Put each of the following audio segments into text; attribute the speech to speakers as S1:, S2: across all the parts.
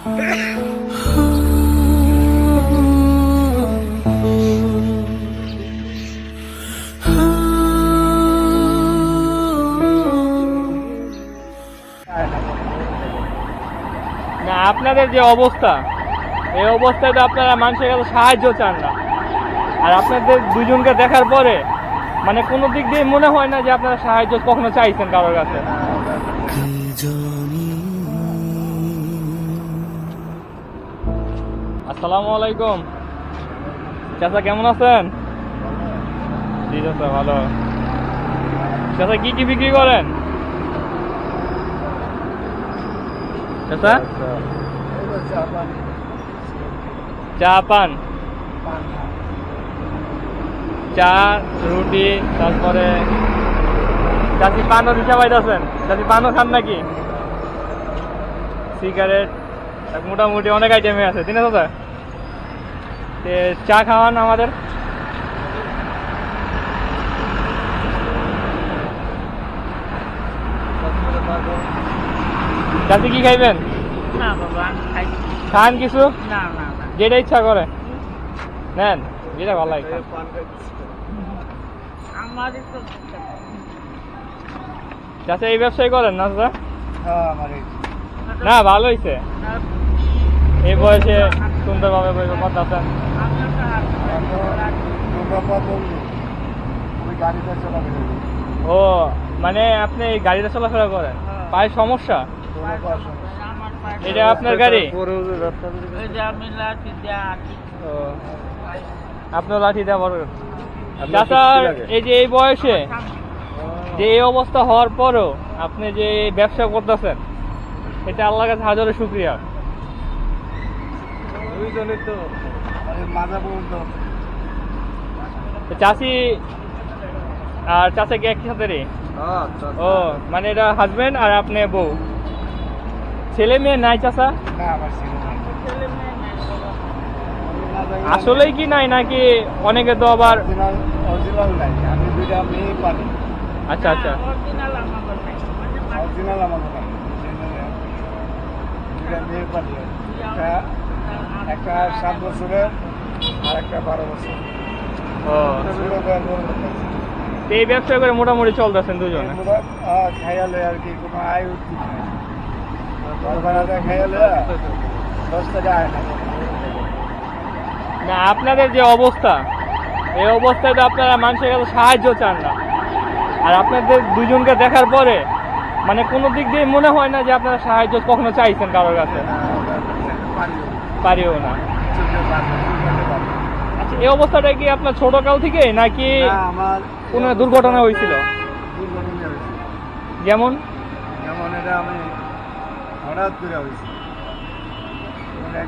S1: না, আপনাদের যে অবস্থা, এই অবস্থায় তো আপনারা মানুষের কাছে সাহায্য চান না। আর আপনাদের দুজনকে দেখার পরে মানে কোনো দিক দিয়ে মনে হয় না যে আপনারা সাহায্য কখনো চাইছেন কারোর কাছে। আসসালামু আলাইকুম। চাচা, কেমন আছেন? জি চাচা, ভালো। চাচা, কি কি বিক্রি করেন? চা পান। চা, রুটি, তারপরে চাষি পানও দিশা পাইতেছেন। চাষি পানও খান নাকি? সিগারেট মোটামুটি অনেক আইটেমে আছে, ঠিক আছে দাদা চা খাওয়ান আমাদের। চাষি কি খাইবেন?
S2: না বাবা
S1: খান কিছু?
S2: না না না।
S1: যেটা ইচ্ছা করে। নেন যেটা ভালো লাগে। চাচা এই ব্যবসায় করেন না চাচা না ভালো হয়েছে এই বয়সে সুন্দরভাবে বই কথা আছেন ও মানে আপনি এই গাড়িটা চলাফেরা করেন? পায়ে সমস্যা? এটা আপনার গাড়ি? আপনার লাঠি দেওয়া বড় চাচা এই যে এই বয়সে যে এই অবস্থা হওয়ার পরও আপনি যে ব্যবসা করতেছেন এটা আল্লাহ কাছে হাজারো শুক্রিয়া। তো চাচি আর চাচা কি একসাথে রে? ও মানে এটা হাজবেন্ড আর আপনি বউ। ছেলে মেয়ে নাই
S2: মেয়ে বাবা।
S1: আসলেই কি নাই নাকি অনেকে তো আবার আচ্ছা আচ্ছা
S2: না, original আমাদের নাই। মানে মা-
S3: একটা সাত বছরের আর একটা বারো বছর।
S1: ও। এই ব্যবসা করে মোটামুটি চলতেছেন দুজনে?
S3: খাইয়ালে আর কি কোনো আয় না
S1: আপনাদের যে অবস্থা এই অবস্থায় তো আপনারা মানুষের কাছে সাহায্য চান না। আর আপনাদের দুজনকে দেখার পরে মানে কোনো দিক দিয়ে মনে হয় না যে আপনারা সাহায্য কখনো চাইছেন কারোর কাছে। পারিও না। আচ্ছা এই অবস্থাটা কি আপনার ছোটকাল থেকে নাকি কোনো দুর্ঘটনা হয়েছিল? যেমন?
S3: যেমন এটা আমি হঠাৎ করে হয়েছে। মানে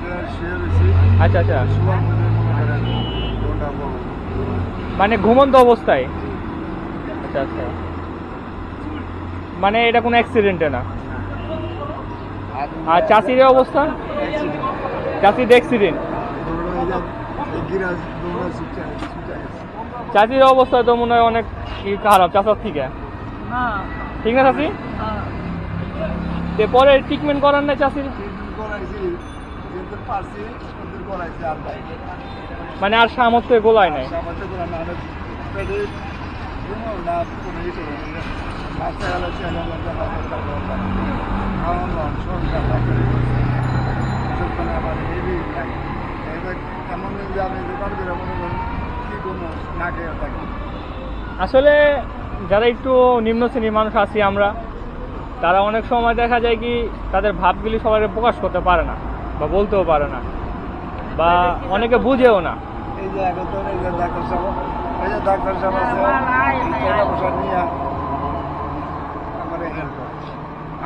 S1: আচ্ছা আচ্ছা।
S3: মনে
S1: মানে ঘুমন্ত অবস্থায়? আচ্ছা আচ্ছা। মানে এটা কোনো অ্যাক্সিডেন্টে না? আর চাষির অবস্থা? চাষির অ্যাক্সিডেন্ট চাষির অবস্থা তো মনে হয় অনেক খারাপ চাষার থেকে। ঠিক না চাষি পরে ট্রিটমেন্ট করার না চাষির মানে আর সামর্থ্য গোলায় নাই।
S3: এমন যে আমি দোকান করে মনে করেন কি কোনো না খেয়ে থাকি
S1: আসলে যারা একটু নিম্ন শ্রেণির মানুষ আছি আমরা তারা অনেক সময় দেখা যায় কি তাদের ভাবগুলি সবাই প্রকাশ করতে পারে না বা বলতেও পারে না বা অনেকে বুঝেও না।
S3: এই যে এখন তো এই যে ডাক্তার সাহেব এই যে ডাক্তার সাহেব আছে
S2: আমার আয় নাই,
S3: এই টাকা পয়সা নিয়ে আমার হেল্প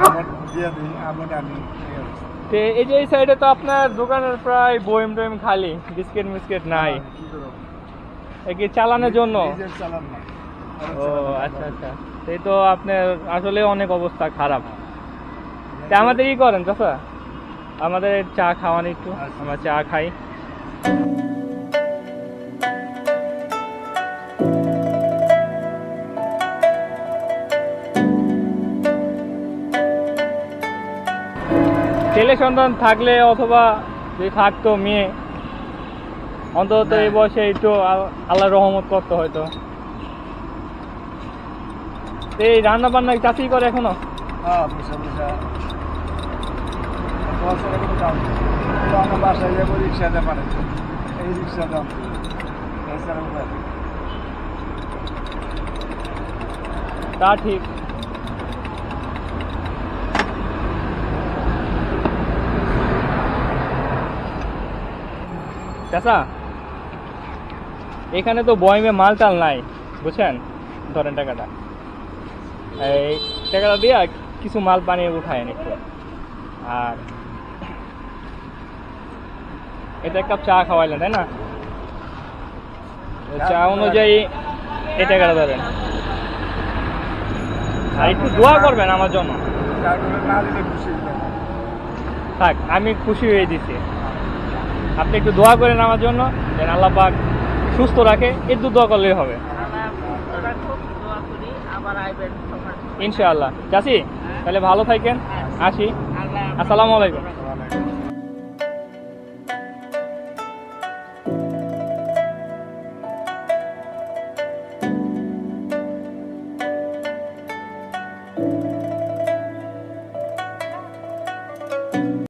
S3: আমার দিয়ে দিই আমার আনি এই অবস্থা।
S1: তো এই যে এই সাইডে তো আপনার দোকানের প্রায় বইম টইম খালি বিস্কিট মিস্কিট নাই।
S3: কি
S1: চালানোর জন্য? ও আচ্ছা আচ্ছা। সেই তো আপনার আসলে অনেক অবস্থা খারাপ। তা আমাদের ই করেন চাচা? আমাদের চা খাওয়ান একটু আমরা চা খাই। ছেলে সন্তান থাকলে অথবা যে থাকতো মেয়ে অন্তত এই বয়সে একটু আল- আল্লাহর রহমত করতো হয়তো। এই রান্না বান্না চাষি করে এখনও?
S3: হ্যাঁ। তো আমরা বাসায় যাব রিক্সাতে পারে এই রিক্সাতে আমি এছাড়া উপায় নেই।
S1: তা ঠিক চাচা এখানে তো বয়মে মাল টাল নাই বুঝছেন? ধরেন টাকাটা। এই টাকাটা দিয়ে কিছু মাল বানিয়ে উঠায় একটু। আর এটা এক কাপ চা খাওয়াইলেন তাই না? চা অনুযায়ী এই টাকাটা ধরেন। আর একটু দোয়া করবেন আমার জন্য। থাক আমি খুশি হয়ে দিছি। আপনি একটু দোয়া করেন আমার জন্য, যেন আল্লাহ পাক সুস্থ রাখে একটু দোয়া করলেই হবে। ইনশাআল্লাহ। চাষি তাহলে ভালো থাকেন, আসি। আসসালামু আলাইকুম।